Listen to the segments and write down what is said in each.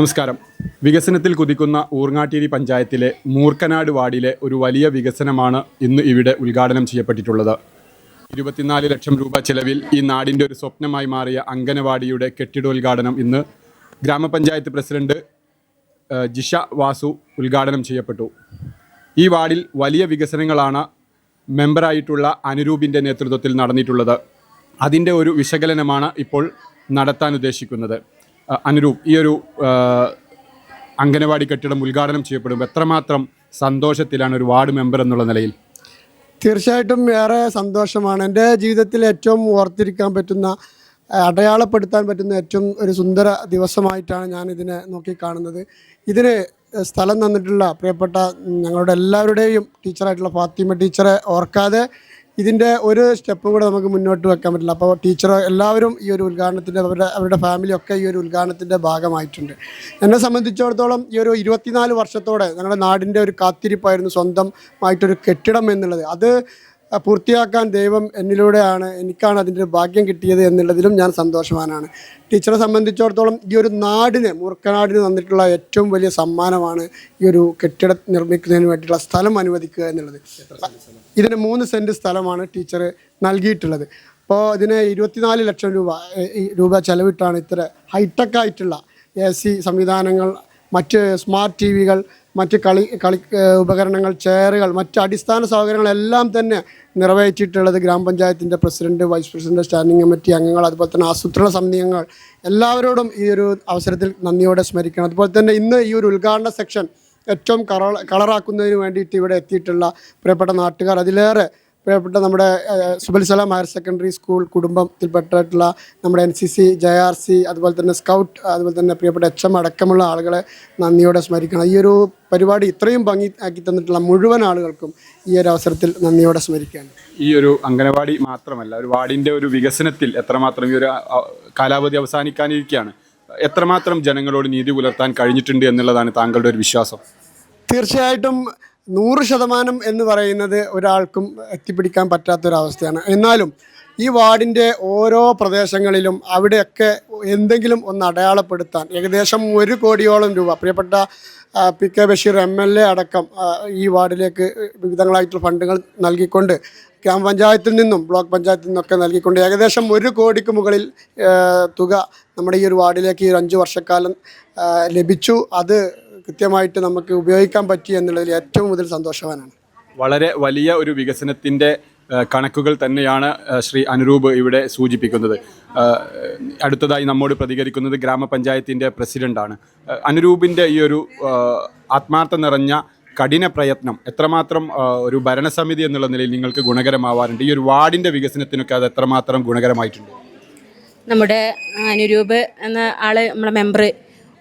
നമസ്കാരം. വികസനത്തിൽ കുതിക്കുന്ന ഊർങ്ങാട്ടേരി പഞ്ചായത്തിലെ മൂർക്കനാട് വാർഡിലെ ഒരു വലിയ വികസനമാണ് ഇന്ന് ഇവിടെ ഉദ്ഘാടനം ചെയ്യപ്പെട്ടിട്ടുള്ളത്. ഇരുപത്തിനാല് ലക്ഷം രൂപ ചെലവിൽ ഈ നാടിന്റെ ഒരു സ്വപ്നമായി മാറിയ അങ്കനവാടിയുടെ കെട്ടിടോദ്ഘാടനം ഇന്ന് ഗ്രാമപഞ്ചായത്ത് പ്രസിഡന്റ് ജിഷ വാസു ഉദ്ഘാടനം ചെയ്യപ്പെട്ടു. ഈ വാർഡിൽ വലിയ വികസനങ്ങളാണ് മെമ്പറായിട്ടുള്ള അനുരൂപിന്റെ നേതൃത്വത്തിൽ നടന്നിട്ടുള്ളത്. അതിന്റെ ഒരു വിശകലനമാണ് ഇപ്പോൾ നടത്താൻ ഉദ്ദേശിക്കുന്നത് അനുരൂപ് ഈ ഒരു അംഗനവാടി കെട്ടിടം ഉദ്ഘാടനം ചെയ്യപ്പെടുമ്പോൾ എത്രമാത്രം സന്തോഷത്തിലാണ് ഒരു വാർഡ് മെമ്പർ എന്നുള്ള നിലയിൽ? തീർച്ചയായിട്ടും ഏറെ സന്തോഷമാണ്. എന്റെ ജീവിതത്തിൽ ഏറ്റവും ഓർത്തിരിക്കാൻ പറ്റുന്ന അടയാളപ്പെടുത്താൻ പറ്റുന്ന ഏറ്റവും ഒരു സുന്ദര ദിവസമായിട്ടാണ് ഞാൻ ഇതിനെ നോക്കിക്കാണുന്നത്. ഇതിന് സ്ഥലം തന്നിട്ടുള്ള പ്രിയപ്പെട്ട ഞങ്ങളുടെ എല്ലാവരുടെയും ടീച്ചറായിട്ടുള്ള ഫാത്തിമ ടീച്ചറെ ഓർക്കാതെ ഇതിന്റെ ഒരു സ്റ്റെപ്പ് കൂടെ നമുക്ക് മുന്നോട്ട് വെക്കാൻ പറ്റില്ല. അപ്പോൾ ടീച്ചർ എല്ലാവരും ഈ ഒരു ഉദ്ഘാടനത്തിന്റെ അവരുടെ അവരുടെ ഫാമിലി ഒക്കെ ഈ ഒരു ഉദ്ഘാടനത്തിന്റെ ഭാഗമായിട്ടുണ്ട്. എന്നെ സംബന്ധിച്ചിടത്തോളം ഈ ഒരു ഇരുപത്തിനാല് വർഷത്തോടെ ഞങ്ങളുടെ നാടിന്റെ ഒരു കാത്തിരിപ്പായിരുന്നു സ്വന്തമായിട്ടൊരു കെട്ടിടം എന്നുള്ളത്. അത് പൂർത്തിയാക്കാൻ ദൈവം എന്നിലൂടെയാണ് എനിക്കാണ് അതിന്റെ ഭാഗ്യം കിട്ടിയത് എന്നുള്ളതിലും ഞാൻ സന്തോഷവാനാണ്. ടീച്ചറെ സംബന്ധിച്ചിടത്തോളം ഈ ഒരു നാടിന് മൂർക്കനാടിന് തന്നിട്ടുള്ള ഏറ്റവും വലിയ സമ്മാനമാണ് ഈ ഒരു കെട്ടിടം നിർമ്മിക്കുന്നതിന് വേണ്ടിയിട്ടുള്ള സ്ഥലം അനുവദിക്കുക എന്നുള്ളത്. ഇതിന് മൂന്ന് സെന്റ് സ്ഥലമാണ് ടീച്ചർ നൽകിയിട്ടുള്ളത്. അപ്പോൾ ഇതിന് ഇരുപത്തിനാല് ലക്ഷം രൂപ രൂപ ചെലവിട്ടാണ് ഇത്ര ഹൈടെക് ആയിട്ടുള്ള എ സി സംവിധാനങ്ങൾ മറ്റ് സ്മാർട്ട് ടി വികൾ മറ്റ് കളി കളി ഉപകരണങ്ങൾ ചെയറുകൾ മറ്റ് അടിസ്ഥാന സൗകര്യങ്ങളെല്ലാം തന്നെ നിറവേറ്റിയിട്ടുള്ളത് ഗ്രാമപഞ്ചായത്തിന്റെ president vice president standing committee അംഗങ്ങൾ അതുപോലെ തന്നെ ആസൂത്രണ സമിതി അംഗങ്ങൾ എല്ലാവരോടും ഈ ഒരു അവസരത്തിൽ നന്ദിയോടെ സ്മരിക്കണം. അതുപോലെ തന്നെ ഇന്ന് ഈ ഒരു ഉദ്ഘാടന സെക്ഷൻ ഏറ്റവും കളർ കളറാക്കുന്നതിന് വേണ്ടിയിട്ട് ഇവിടെ എത്തിയിട്ടുള്ള പ്രിയപ്പെട്ട നാട്ടുകാർ അതിലേറെ പ്രിയപ്പെട്ട നമ്മുടെ Subulussalam Subul Salam higher secondary school കുടുംബത്തിൽപ്പെട്ടിട്ടുള്ള നമ്മുടെ N C C J R C അതുപോലെ തന്നെ സ്കൗട്ട് അതുപോലെ തന്നെ പ്രിയപ്പെട്ട എച്ച് എം അടക്കമുള്ള ആളുകളെ നന്ദിയോടെ സ്മരിക്കണം. ഈ ഒരു പരിപാടി ഇത്രയും ഭംഗി ആക്കി തന്നിട്ടുള്ള മുഴുവൻ ആളുകൾക്കും ഈ ഒരു അവസരത്തിൽ നന്ദിയോടെ സ്മരിക്കുകയാണ്. ഈ ഒരു അംഗനവാടി മാത്രമല്ല ഒരു വാർഡിന്റെ ഒരു വികസനത്തിൽ എത്രമാത്രം ഈ ഒരു കാലാവധി അവസാനിക്കാനിരിക്കുകയാണ്. എത്രമാത്രം ജനങ്ങളോട് നീതി പുലർത്താൻ കഴിഞ്ഞിട്ടുണ്ട് എന്നുള്ളതാണ് താങ്കളുടെ ഒരു വിശ്വാസം? തീർച്ചയായിട്ടും നൂറ് ശതമാനം എന്ന് പറയുന്നത് ഒരാൾക്കും എത്തിപ്പിടിക്കാൻ പറ്റാത്തൊരവസ്ഥയാണ്. എന്നാലും ഈ വാർഡിന്റെ ഓരോ പ്രദേശങ്ങളിലും അവിടെയൊക്കെ എന്തെങ്കിലും ഒന്ന് അടയാളപ്പെടുത്താൻ ഏകദേശം ഒരു കോടിയോളം രൂപ പ്രിയപ്പെട്ട P K Basheer M L A അടക്കം ഈ വാർഡിലേക്ക് വിവിധങ്ങളായിട്ടുള്ള ഫണ്ടുകൾ നൽകിക്കൊണ്ട് ഗ്രാമപഞ്ചായത്തിൽ നിന്നും ബ്ലോക്ക് പഞ്ചായത്തിൽ നിന്നൊക്കെ നൽകിക്കൊണ്ട് ഏകദേശം ഒരു കോടിക്ക് മുകളിൽ തുക നമ്മുടെ ഈ ഒരു വാർഡിലേക്ക് ഈ ഒരു അഞ്ച് വർഷക്കാലം ലഭിച്ചു. അത് കൃത്യമായിട്ട് നമുക്ക് ഉപയോഗിക്കാൻ പറ്റി എന്നുള്ളതിൽ ഏറ്റവും കൂടുതൽ സന്തോഷവാനാണ്. വളരെ വലിയ ഒരു വികസനത്തിന്റെ കണക്കുകൾ തന്നെയാണ് ശ്രീ അനുരൂപ് ഇവിടെ സൂചിപ്പിക്കുന്നത്. അടുത്തതായി നമ്മോട് പ്രതികരിക്കുന്നത് ഗ്രാമപഞ്ചായത്തിന്റെ പ്രസിഡന്റാണ് അനുരൂപിന്റെ ഈ ഒരു ആത്മാർത്ഥ നിറഞ്ഞ കഠിന പ്രയത്നം എത്രമാത്രം ഒരു ഭരണസമിതി എന്നുള്ള നിലയിൽ നിങ്ങൾക്ക് ഗുണകരമാവാറുണ്ട്? ഈ ഒരു വാർഡിന്റെ വികസനത്തിനൊക്കെ അത് എത്രമാത്രം ഗുണകരമായിട്ടുണ്ട്? നമ്മുടെ അനുരൂപ് എന്ന ആൾ നമ്മുടെ മെമ്പർ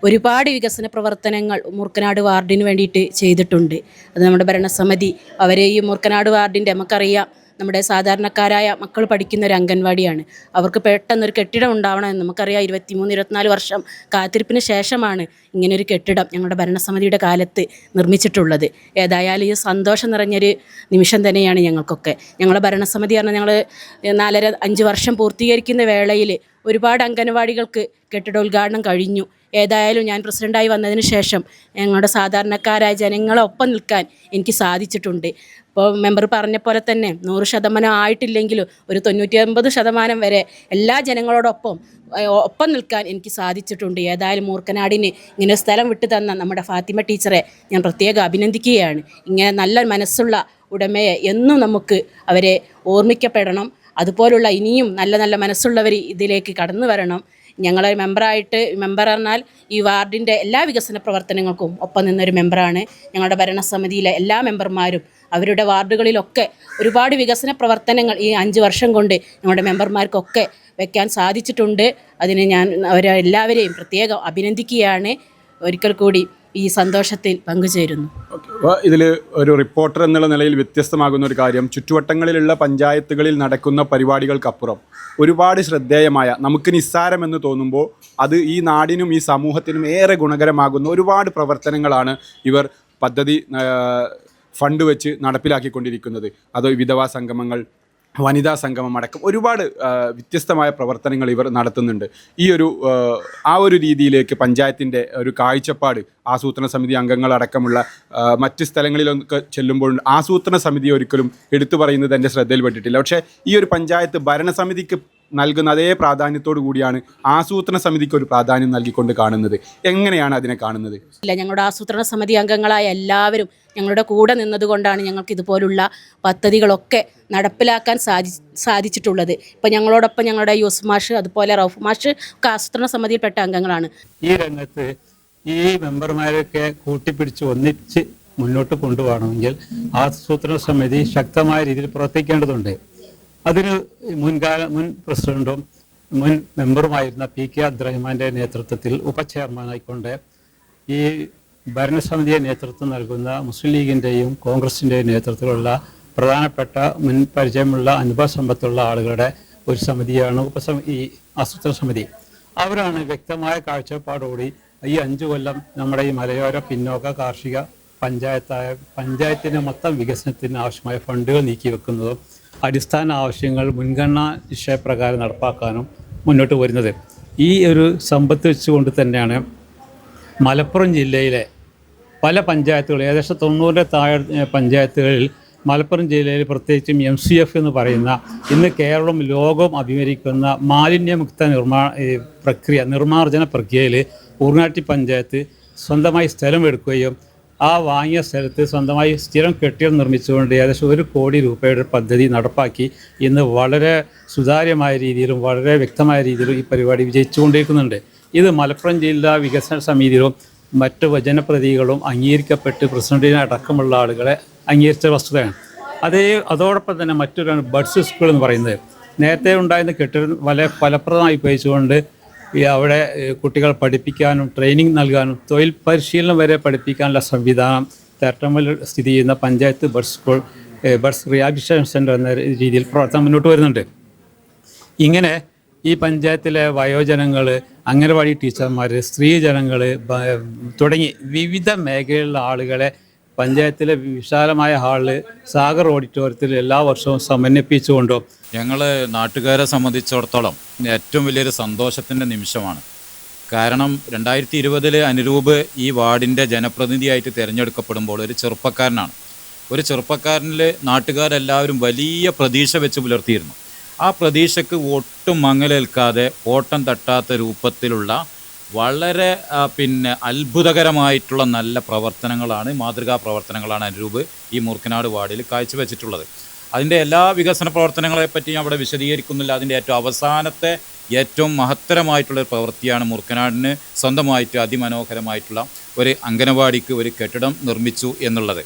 ഒരുപാട് വികസന പ്രവർത്തനങ്ങൾ മൂർക്കനാട് വാർഡിന് വേണ്ടിയിട്ട് ചെയ്തിട്ടുണ്ട്. അത് നമ്മുടെ ഭരണസമിതി അവരെ ഈ മൂർക്കനാട് വാർഡിന്റെ നമുക്കറിയാം നമ്മുടെ സാധാരണക്കാരായ മക്കൾ പഠിക്കുന്ന ഒരു അംഗൻവാടിയാണ്. അവർക്ക് പെട്ടെന്നൊരു കെട്ടിടം ഉണ്ടാവണമെന്ന് നമുക്കറിയാം. ഇരുപത്തിമൂന്ന് ഇരുപത്തിനാല് വർഷം കാത്തിരിപ്പിന് ശേഷമാണ് ഇങ്ങനൊരു കെട്ടിടം ഞങ്ങളുടെ ഭരണസമിതിയുടെ കാലത്ത് നിർമ്മിച്ചിട്ടുള്ളത്. ഏതായാലും ഈ സന്തോഷം നിറഞ്ഞൊരു നിമിഷം തന്നെയാണ് ഞങ്ങൾക്കൊക്കെ. ഞങ്ങളുടെ ഭരണസമിതി പറഞ്ഞാൽ ഞങ്ങൾ നാലര അഞ്ച് വർഷം പൂർത്തീകരിക്കുന്ന വേളയിൽ ഒരുപാട് അംഗനവാടികൾക്ക് കെട്ടിടോദ്ഘാടനം കഴിഞ്ഞു. ഏതായാലും ഞാൻ പ്രസിഡന്റായി വന്നതിന് ശേഷം ഞങ്ങളുടെ സാധാരണക്കാരായ ജനങ്ങളെ ഒപ്പം നിൽക്കാൻ എനിക്ക് സാധിച്ചിട്ടുണ്ട്. ഇപ്പോൾ മെമ്പർ പറഞ്ഞ പോലെ തന്നെ നൂറ് ശതമാനം ആയിട്ടില്ലെങ്കിലും ഒരു തൊണ്ണൂറ്റി ശതമാനം വരെ എല്ലാ ജനങ്ങളോടൊപ്പം ഒപ്പം നിൽക്കാൻ എനിക്ക് സാധിച്ചിട്ടുണ്ട്. ഏതായാലും മൂർക്കനാടിന് ഇങ്ങനെ സ്ഥലം വിട്ടു തന്ന നമ്മുടെ ഫാത്തിമ ടീച്ചറെ ഞാൻ പ്രത്യേകം അഭിനന്ദിക്കുകയാണ്. ഇങ്ങനെ നല്ല മനസ്സുള്ള ഉടമയെ എന്നും നമുക്ക് അവരെ ഓർമ്മിക്കപ്പെടണം. അതുപോലുള്ള ഇനിയും നല്ല നല്ല മനസ്സുള്ളവർ ഇതിലേക്ക് കടന്നു വരണം. ഞങ്ങളെ മെമ്പറായിട്ട് മെമ്പർ പറഞ്ഞാൽ ഈ വാർഡിന്റെ എല്ലാ വികസന പ്രവർത്തനങ്ങൾക്കും ഒപ്പം നിന്നൊരു മെമ്പറാണ്. ഞങ്ങളുടെ ഭരണസമിതിയിലെ എല്ലാ മെമ്പർമാരും അവരുടെ വാർഡുകളിലൊക്കെ ഒരുപാട് വികസന പ്രവർത്തനങ്ങൾ ഈ അഞ്ച് വർഷം കൊണ്ട് ഞങ്ങളുടെ മെമ്പർമാർക്കൊക്കെ വെക്കാൻ സാധിച്ചിട്ടുണ്ട്. അതിന് ഞാൻ അവരെ എല്ലാവരെയും പ്രത്യേകം അഭിനന്ദിക്കുകയാണ്. ഒരിക്കൽ കൂടി ഈ സന്തോഷത്തിൽ പങ്കുചേരുന്നു. ഇതിൽ ഒരു റിപ്പോർട്ടർ എന്നുള്ള നിലയിൽ വ്യത്യസ്തമാകുന്ന ഒരു കാര്യം ചുറ്റുവട്ടങ്ങളിലുള്ള പഞ്ചായത്തുകളിൽ നടക്കുന്ന പരിപാടികൾക്കപ്പുറം ഒരുപാട് ശ്രദ്ധേയമായ നമുക്ക് നിസ്സാരമെന്ന് തോന്നുമ്പോൾ അത് ഈ നാടിനും ഈ സമൂഹത്തിനും ഏറെ ഗുണകരമാകുന്ന ഒരുപാട് പ്രവർത്തനങ്ങളാണ് ഇവർ പദ്ധതി ഫണ്ട് വെച്ച് നടപ്പിലാക്കിക്കൊണ്ടിരിക്കുന്നത്. അത് വിധവാ സംഗമങ്ങൾ വനിതാ സംഗമം അടക്കം ഒരുപാട് വ്യത്യസ്തമായ പ്രവർത്തനങ്ങൾ ഇവർ നടത്തുന്നുണ്ട്. ഈ ഒരു ആ, ഒരു രീതിയിലേക്ക് പഞ്ചായത്തിന്റെ ഒരു കാഴ്ചപ്പാട് ആസൂത്രണ സമിതി അംഗങ്ങളടക്കമുള്ള മറ്റ് സ്ഥലങ്ങളിലൊക്കെ ചെല്ലുമ്പോൾ ആസൂത്രണ സമിതി ഒരിക്കലും എടുത്തു പറയുന്നത് എന്റെ ശ്രദ്ധയിൽപ്പെട്ടിട്ടില്ല പക്ഷേ ഈ ഒരു പഞ്ചായത്ത് ഭരണസമിതിക്ക് നൽകുന്ന അതേ പ്രാധാന്യത്തോടു കൂടിയാണ് ആസൂത്രണ സമിതിക്ക് ഒരു പ്രാധാന്യം നൽകിക്കൊണ്ട് കാണുന്നത്. എങ്ങനെയാണ് അതിനെ കാണുന്നത്? ഇല്ല ഞങ്ങളുടെ ആസൂത്രണ സമിതി അംഗങ്ങളായ എല്ലാവരും ഞങ്ങളുടെ കൂടെ നിന്നതുകൊണ്ടാണ് ഞങ്ങൾക്ക് ഇതുപോലുള്ള പദ്ധതികളൊക്കെ നടപ്പിലാക്കാൻ സാധി സാധിച്ചിട്ടുള്ളത്. ഇപ്പം ഞങ്ങളോടൊപ്പം ഞങ്ങളുടെ യൂസ് മാഷ് അതുപോലെ റൌഫ് മാഷ് ഒക്കെ ആസൂത്രണ സമിതിയിൽപ്പെട്ട അംഗങ്ങളാണ്. ഈ രംഗത്ത് ഈ മെമ്പർമാരൊക്കെ കൂട്ടിപ്പിടിച്ച് ഒന്നിച്ച് മുന്നോട്ട് കൊണ്ടുപോകണമെങ്കിൽ ആസൂത്രണ സമിതി ശക്തമായ രീതിയിൽ പ്രവർത്തിക്കേണ്ടതുണ്ട്. അതിന് മുൻകാല മുൻ പ്രസിഡന്റും മുൻ മെമ്പറുമായിരുന്ന പി കെ അബ്ദുറഹ്മാന്റെ നേതൃത്വത്തിൽ ഉപചെയർമാനായിക്കൊണ്ട് ഈ ഭരണസമിതിയെ നേതൃത്വം നൽകുന്ന മുസ്ലിം ലീഗിന്റെയും കോൺഗ്രസിന്റെയും നേതൃത്വത്തിലുള്ള പ്രധാനപ്പെട്ട മുൻ പരിചയമുള്ള അനുഭവ സമ്പത്തുള്ള ആളുകളുടെ ഒരു സമിതിയാണ് ഉപസമി ഈ ആസൂത്രണ സമിതി. അവരാണ് വ്യക്തമായ കാഴ്ചപ്പാടോടി ഈ അഞ്ചു കൊല്ലം നമ്മുടെ ഈ മലയോര പിന്നോക്ക കാർഷിക പഞ്ചായത്തായ പഞ്ചായത്തിന്റെ മൊത്തം വികസനത്തിന് ആവശ്യമായ ഫണ്ടുകൾ നീക്കി വെക്കുന്നതും അടിസ്ഥാന ആവശ്യങ്ങൾ മുൻഗണനാ നിശ്ചയപ്രകാരം നടപ്പാക്കാനും മുന്നോട്ട് വരുന്നത്. ഈ ഒരു സമ്പത്ത് വെച്ചുകൊണ്ട് തന്നെയാണ് മലപ്പുറം ജില്ലയിലെ പല പഞ്ചായത്തുകൾ ഏകദേശം തൊണ്ണൂറിന്റെ താഴെ പഞ്ചായത്തുകളിൽ മലപ്പുറം ജില്ലയിൽ പ്രത്യേകിച്ചും എം സി എഫ് എന്ന് പറയുന്ന ഇന്ന് കേരളം ലോകം അഭിമുഖീകരിക്കുന്ന മാലിന്യമുക്ത നിർമ്മാ പ്രക്രിയ നിർമ്മാർജന പ്രക്രിയയിൽ ഊർങ്ങാട്ടി പഞ്ചായത്ത് സ്വന്തമായി സ്ഥലം എടുക്കുകയും ആ വാങ്ങിയ സ്ഥലത്ത് സ്വന്തമായി സ്ഥിരം കെട്ടിടം നിർമ്മിച്ചുകൊണ്ട് ഏകദേശം ഒരു കോടി രൂപയുടെ പദ്ധതി നടപ്പാക്കി ഇന്ന് വളരെ സുതാര്യമായ രീതിയിലും വളരെ വ്യക്തമായ രീതിയിലും ഈ പരിപാടി വിജയിച്ചുകൊണ്ടിരിക്കുന്നുണ്ട്. ഇത് മലപ്പുറം ജില്ലാ വികസന സമിതിയിലും മറ്റ് വചനപ്രതികളും അംഗീകരിക്കപ്പെട്ട് പ്രസിഡന്റിനെ അടക്കമുള്ള ആളുകളെ അംഗീകരിച്ച വസ്തുതയാണ്. അതേ അതോടൊപ്പം തന്നെ മറ്റൊരു ബഡ്സ് സ്കൂൾ എന്ന് പറയുന്നത്. നേരത്തെ ഉണ്ടായിരുന്ന കെട്ടിടം വളരെ ഫലപ്രദമായി ഉപയോഗിച്ചുകൊണ്ട് ഈ അവിടെ കുട്ടികൾ പഠിപ്പിക്കാനും ട്രെയിനിങ് നൽകാനും തൊഴിൽ പരിശീലനം വരെ പഠിപ്പിക്കാനുള്ള സംവിധാനം തേട്ടമ്മൽ സ്ഥിതി ചെയ്യുന്ന panchayat bus school bus rehabilitation centre എന്ന രീതിയിൽ പ്രവർത്തനം മുന്നോട്ട് വരുന്നുണ്ട്. ഇങ്ങനെ ഈ പഞ്ചായത്തിലെ വയോജനങ്ങൾ അംഗനവാടി ടീച്ചർമാർ സ്ത്രീജനങ്ങൾ തുടങ്ങി വിവിധ മേഖലയിലുള്ള ആളുകളെ പഞ്ചായത്തിലെ വിശാലമായ ഹാളിൽ സാഗർ ഓഡിറ്റോറിയത്തിൽ എല്ലാ വർഷവും സമന്വയിപ്പിച്ചുകൊണ്ടും? ഞങ്ങൾ നാട്ടുകാരെ സംബന്ധിച്ചിടത്തോളം ഏറ്റവും വലിയൊരു സന്തോഷത്തിന്റെ നിമിഷമാണ്. കാരണം രണ്ടായിരത്തി ഇരുപതിൽ അനുരൂപ് ഈ വാർഡിന്റെ ജനപ്രതിനിധിയായിട്ട് തിരഞ്ഞെടുക്കപ്പെടുമ്പോൾ ഒരു ചെറുപ്പക്കാരനാണ്. ഒരു ചെറുപ്പക്കാരനിൽ നാട്ടുകാരെല്ലാവരും വലിയ പ്രതീക്ഷ വെച്ച് പുലർത്തിയിരുന്നു. ആ പ്രതീക്ഷയ്ക്ക് ഒട്ടും മങ്ങലേൽക്കാതെ ഓട്ടം തട്ടാത്ത രൂപത്തിലുള്ള വളരെ പിന്നെ അത്ഭുതകരമായിട്ടുള്ള നല്ല പ്രവർത്തനങ്ങളാണ് മാതൃകാ പ്രവർത്തനങ്ങളാണ് അനുരൂപ് ഈ മൂർക്കനാട് വാർഡിൽ കാഴ്ചവെച്ചിട്ടുള്ളത്. അതിന്റെ എല്ലാ വികസന പ്രവർത്തനങ്ങളെ പറ്റി ഞാൻ അവിടെ വിശദീകരിക്കുന്നില്ല. അതിന്റെ ഏറ്റവും അവസാനത്തെ ഏറ്റവും മഹത്തരമായിട്ടുള്ള ഒരു പ്രവൃത്തിയാണ് മൂർക്കനാടിന് സ്വന്തമായിട്ട് അതിമനോഹരമായിട്ടുള്ള ഒരു അംഗനവാടിക്ക് ഒരു കെട്ടിടം നിർമ്മിച്ചു എന്നുള്ളത്.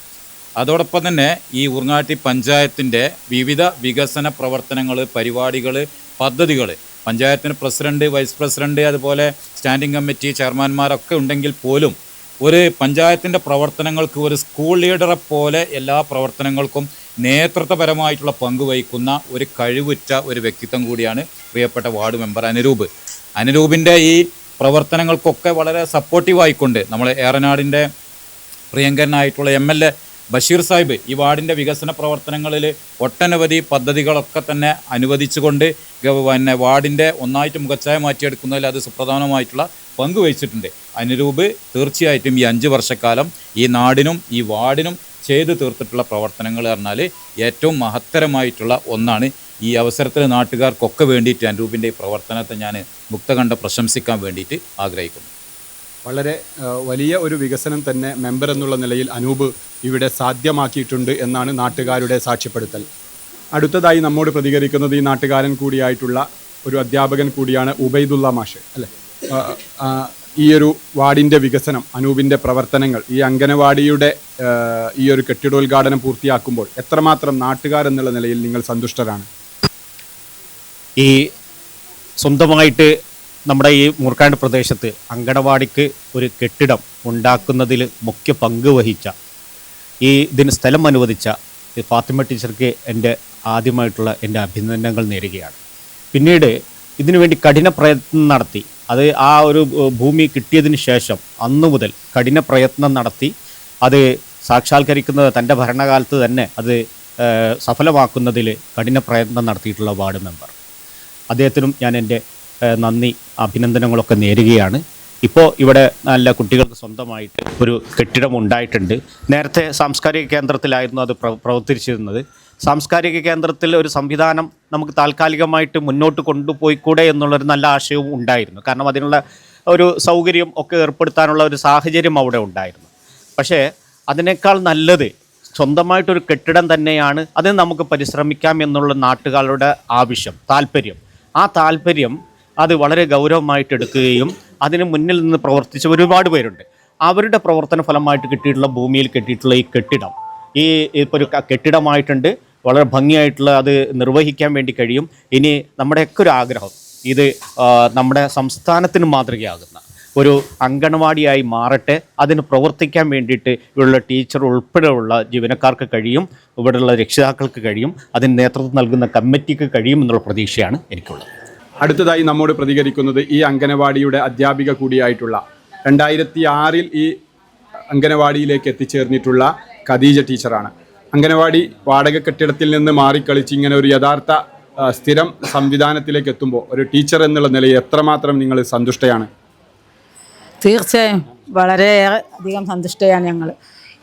അതോടൊപ്പം തന്നെ ഈ ഉറങ്ങാട്ടി പഞ്ചായത്തിന്റെ വിവിധ വികസന പ്രവർത്തനങ്ങൾ പരിപാടികൾ പദ്ധതികൾ പഞ്ചായത്തിന് പ്രസിഡന്റ് വൈസ് പ്രസിഡന്റ് അതുപോലെ സ്റ്റാൻഡിംഗ് കമ്മിറ്റി ചെയർമാൻമാരൊക്കെ ഉണ്ടെങ്കിൽ പോലും ഒരു പഞ്ചായത്തിന്റെ പ്രവർത്തനങ്ങൾക്ക് ഒരു സ്കൂൾ ലീഡറെ പോലെ എല്ലാ പ്രവർത്തനങ്ങൾക്കും നേതൃത്വപരമായിട്ടുള്ള പങ്ക് വഹിക്കുന്ന ഒരു കഴിവുറ്റ ഒരു വ്യക്തിത്വം കൂടിയാണ് പ്രിയപ്പെട്ട വാർഡ് മെമ്പർ അനുരൂപ്. അനുരൂപിന്റെ ഈ പ്രവർത്തനങ്ങൾക്കൊക്കെ വളരെ സപ്പോർട്ടീവായിക്കൊണ്ട് നമ്മൾ ഏറനാടിന്റെ പ്രിയങ്കരനായിട്ടുള്ള M L A Basheer Sahib ഈ വാർഡിന്റെ വികസന പ്രവർത്തനങ്ങളിൽ ഒട്ടനവധി പദ്ധതികളൊക്കെ തന്നെ അനുവദിച്ചുകൊണ്ട് പിന്നെ വാർഡിന്റെ ഒന്നായിട്ട് മുഖച്ഛായ മാറ്റിയെടുക്കുന്നതിൽ അത് സുപ്രധാനമായിട്ടുള്ള പങ്ക് വഹിച്ചിട്ടുണ്ട്. അനുരൂപ് തീർച്ചയായിട്ടും ഈ അഞ്ച് വർഷക്കാലം ഈ നാടിനും ഈ വാർഡിനും ചെയ്തു തീർത്തിട്ടുള്ള പ്രവർത്തനങ്ങൾ പറഞ്ഞാൽ ഏറ്റവും മഹത്തരമായിട്ടുള്ള ഒന്നാണ്. ഈ അവസരത്തിൽ നാട്ടുകാർക്കൊക്കെ വേണ്ടിയിട്ട് അനുരൂപിന്റെ ഈ പ്രവർത്തനത്തെ ഞാൻ മുക്തകണ്ഠ പ്രശംസിക്കാൻ വേണ്ടിയിട്ട് ആഗ്രഹിക്കുന്നു. വളരെ വലിയ ഒരു വികസനം തന്നെ മെമ്പർ എന്നുള്ള നിലയിൽ അനൂപ് ഇവിടെ സാധ്യമാക്കിയിട്ടുണ്ട് എന്നാണ് നാട്ടുകാരുടെ സാക്ഷ്യപ്പെടുത്തൽ. അടുത്തതായി നമ്മോട് പ്രതികരിക്കുന്നത് ഈ നാട്ടുകാരൻ കൂടിയായിട്ടുള്ള ഒരു അധ്യാപകൻ കൂടിയാണ് ഉബൈദുള്ള മാഷ് അല്ലേ? ഈ ഒരു വാർഡിന്റെ വികസനം അനൂപിന്റെ പ്രവർത്തനങ്ങൾ ഈ അംഗനവാടിയുടെ ഈ ഒരു കെട്ടിടോദ്ഘാടനം പൂർത്തിയാക്കുമ്പോൾ എത്രമാത്രം നാട്ടുകാരെന്നുള്ള നിലയിൽ നിങ്ങൾ സന്തുഷ്ടരാണ്? ഈ സ്വന്തമായിട്ട് നമ്മുടെ ഈ മൂർക്കാണ്ട് പ്രദേശത്ത് അങ്കണവാടിക്ക് ഒരു കെട്ടിടം ഉണ്ടാക്കുന്നതിൽ മുഖ്യ പങ്ക് വഹിച്ച ഈ ഇതിന് സ്ഥലം അനുവദിച്ച ഫാത്തിമ ടീച്ചർക്ക് എന്റെ ആദ്യമായിട്ടുള്ള എന്റെ അഭിനന്ദനങ്ങൾ നേരുകയാണ്. പിന്നീട് ഇതിനുവേണ്ടി കഠിന പ്രയത്നം നടത്തി അത് ആ ഒരു ഭൂമി കിട്ടിയതിന് ശേഷം അന്നു മുതൽ കഠിന പ്രയത്നം നടത്തി അത് സാക്ഷാത്കരിക്കുന്നത് തന്റെ ഭരണകാലത്ത് തന്നെ അത് സഫലമാക്കുന്നതിൽ കഠിന പ്രയത്നം നടത്തിയിട്ടുള്ള വാർഡ് മെമ്പർ. അദ്ദേഹത്തിനും ഞാൻ എന്റെ നന്ദി അഭിനന്ദനങ്ങളൊക്കെ നേരുകയാണ്. ഇപ്പോൾ ഇവിടെ നല്ല കുട്ടികൾക്ക് സ്വന്തമായിട്ട് ഒരു കെട്ടിടം ഉണ്ടായിട്ടുണ്ട്. നേരത്തെ സാംസ്കാരിക കേന്ദ്രത്തിലായിരുന്നു അത് പ്രവർത്തിച്ചിരുന്നത്. സാംസ്കാരിക കേന്ദ്രത്തിൽ ഒരു സംവിധാനം നമുക്ക് താൽക്കാലികമായിട്ട് മുന്നോട്ട് കൊണ്ടുപോയി കൊണ്ടുപോയിക്കൂടെ എന്നുള്ളൊരു നല്ല ആശയവും ഉണ്ടായിരുന്നു. കാരണം അതിനുള്ള ഒരു സൗകര്യം ഒക്കെ ഏർപ്പെടുത്താനുള്ള ഒരു സാഹചര്യം അവിടെ ഉണ്ടായിരുന്നു. പക്ഷേ അതിനേക്കാൾ നല്ലത് സ്വന്തമായിട്ടൊരു കെട്ടിടം തന്നെയാണ് അതിന് നമുക്ക് പരിശ്രമിക്കാം എന്നുള്ള നാട്ടുകാരുടെ ആവശ്യം താല്പര്യം. ആ താല്പര്യം അത് വളരെ ഗൗരവമായിട്ട് എടുക്കുകയും അതിന് മുന്നിൽ നിന്ന് പ്രവർത്തിച്ച ഒരുപാട് പേരുണ്ട്. അവരുടെ പ്രവർത്തന ഫലമായിട്ട് കിട്ടിയിട്ടുള്ള ഭൂമിയിൽ കെട്ടിയിട്ടുള്ള ഈ കെട്ടിടം. ഈ ഇപ്പോൾ ഒരു കെട്ടിടമായിട്ടുണ്ട്. വളരെ ഭംഗിയായിട്ടുള്ള അത് നിർവഹിക്കാൻ വേണ്ടി കഴിയും. ഇനി നമ്മുടെയൊക്കെ ഒരു ആഗ്രഹം ഇത് നമ്മുടെ സംസ്ഥാനത്തിന് മാതൃകയാകുന്ന ഒരു അങ്കണവാടിയായി മാറട്ടെ. അതിന് പ്രവർത്തിക്കാൻ വേണ്ടിയിട്ട് ഇവിടെയുള്ള ടീച്ചർ ഉൾപ്പെടെയുള്ള ജീവനക്കാർക്ക് കഴിയും. ഇവിടെയുള്ള രക്ഷിതാക്കൾക്ക് കഴിയും. അതിന് നേതൃത്വം നൽകുന്ന കമ്മിറ്റിക്ക് കഴിയും എന്നുള്ള പ്രതീക്ഷയാണ് എനിക്കുള്ളത്. അടുത്തതായി നമ്മോട് പ്രതികരിക്കുന്നത് ഈ അംഗനവാടിയുടെ അധ്യാപിക കൂടിയായിട്ടുള്ള രണ്ടായിരത്തി ആറിൽ ഈ അംഗനവാടിയിലേക്ക് എത്തിച്ചേർന്നിട്ടുള്ള ഖദീജ ടീച്ചറാണ്. അംഗനവാടി വാടക കെട്ടിടത്തിൽ നിന്ന് മാറിക്കളിച്ച് ഇങ്ങനെ ഒരു യഥാർത്ഥ സ്ഥിരം സംവിധാനത്തിലേക്ക് എത്തുമ്പോൾ ഒരു ടീച്ചർ എന്നുള്ള നിലയിൽ എത്രമാത്രം നിങ്ങൾ സന്തുഷ്ടയാണ്? തീർച്ചയായും. വളരെയേറെ അധികം സന്തുഷ്ടയാണ് ഞങ്ങൾ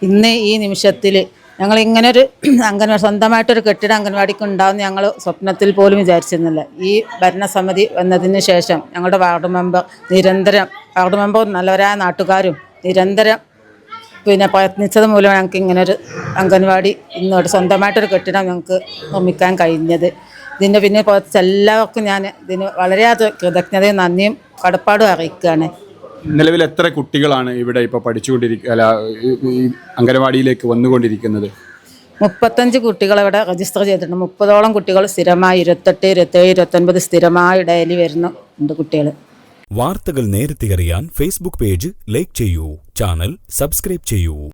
ഇന്ന് ഈ നിമിഷത്തിൽ ഞങ്ങൾ ഇങ്ങനെ ഇങ്ങനൊരു അംഗൻവാടി സ്വന്തമായിട്ടൊരു കെട്ടിടം അംഗൻവാടിക്ക് ഉണ്ടാവുമെന്ന് ഞങ്ങൾ സ്വപ്നത്തിൽ പോലും വിചാരിച്ചിരുന്നില്ല. ഈ ഭരണസമിതി വന്നതിന് ശേഷം ഞങ്ങളുടെ വാർഡ് മെമ്പർ നിരന്തരം വാർഡ് മെമ്പർ നല്ലവരായ നാട്ടുകാരും നിരന്തരം പിന്നെ പ്രയത്നിച്ചത് മൂലം ഞങ്ങൾക്ക് ഇങ്ങനൊരു അംഗൻവാടി ഇന്നോട്ട് സ്വന്തമായിട്ടൊരു കെട്ടിടം ഞങ്ങൾക്ക് നിർമ്മിക്കാൻ കഴിഞ്ഞത്. ഇതിന്റെ പിന്നെ പ്രവർത്തിച്ച എല്ലാവർക്കും ഞാൻ ഇതിന് വളരെയധികം കൃതജ്ഞതയും നന്ദിയും കടപ്പാടും അറിയിക്കുകയാണ്. നിലവിൽ എത്ര കുട്ടികളാണ് ഇവിടെ ഇപ്പോൾ പഠിച്ചുകൊണ്ടിരിക്കുക അല്ല ഈ- അംഗനവാടിയിലേക്ക് വന്നുകൊണ്ടിരിക്കുന്നത്? മുപ്പത്തഞ്ച് കുട്ടികൾ ഇവിടെ രജിസ്റ്റർ ചെയ്തിട്ടുണ്ട്. മുപ്പതോളം കുട്ടികൾ സ്ഥിരമായി ഇരുപത്തെട്ട് ഇരുപത്തേഴ് ഇരുപത്തൊൻപത് സ്ഥിരമായി ഡെയിലി വരുന്നു. ഉണ്ട് കുട്ടികൾ. വാർത്തകൾ നേരത്തെ അറിയാൻ ഫേസ്ബുക്ക് പേജ് ലൈക്ക് ചെയ്യൂ. ചാനൽ സബ്സ്ക്രൈബ് ചെയ്യൂ.